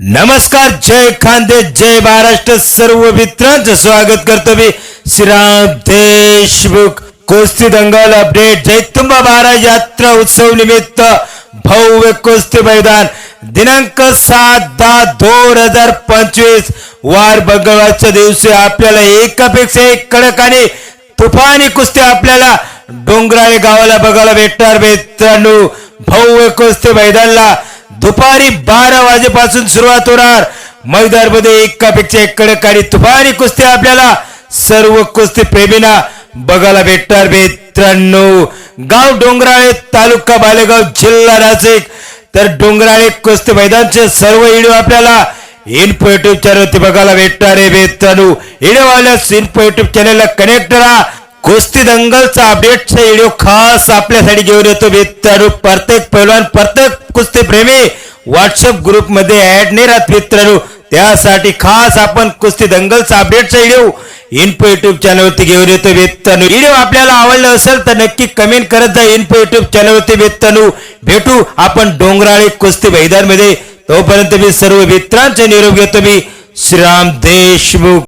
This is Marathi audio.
नमस्कार जय खांदे जय महाराष्ट्र सर्व मित्रांचं स्वागत करतो मी श्रीराम देशमुख. कुस्ती दंगल अपडेट जैतुंबा महाराज यात्रा उत्सव निमित्त भव्य कुस्ती मैदान. दिनांक सात दहा दोन हजार पंचवीस वार मंगळवारच्या दिवशी आपल्याला एकापेक्षा एक कडक आणि तुफानी कुस्ती आपल्याला डोंगराळे गावाला बघायला भेटणार. मित्रांनो भव्य कुस्ती मैदानला दुपारी बारा वाजेपासून सुरुवात होणार. मैदानमध्ये एकापेक्षा एक कडक आणि तुफानी कुस्ती आपल्याला. सर्व कुस्ती प्रेमींना बघायला भेटणार मित्रांनो. गाव डोंगराळे तालुका बालेगाव जिल्हा नाशिक. तर डोंगराळे कुस्ती मैदानचे सर्व व्हिडिओ आपल्याला इन्फो युट्यूब चॅनलवरती बघायला भेटणार आहे मित्रांनो. व्हिडिओ आल्यास इन्फो युट्यूब चॅनलला कनेक्ट राहा कुस्ती दंगलचा अपडेटचा व्हिडिओ खास आपल्यासाठी घेऊन येतो मित्रांनो. प्रत्येक पैलवान प्रत्येक कुस्ती प्रेमी व्हॉट्सअप ग्रुपमध्ये ऍड नाही राहत मित्रांनो. त्यासाठी खास आपण कुस्ती दंगलचा अपडेटचा व्हिडिओ इन्फो युट्यूब चॅनलवरती घेऊन येतो वेतनू व्हिडिओ आपल्याला आवडला असेल तर नक्की कमेंट करत जा इन्फो युट्यूब चॅनलवरती वेतनू भेटू आपण डोंगराळे कुस्ती मैदानमध्ये तोपर्यंत मी सर्व मित्रांचे निरोप घेतो मी. श्रीराम देशमुख.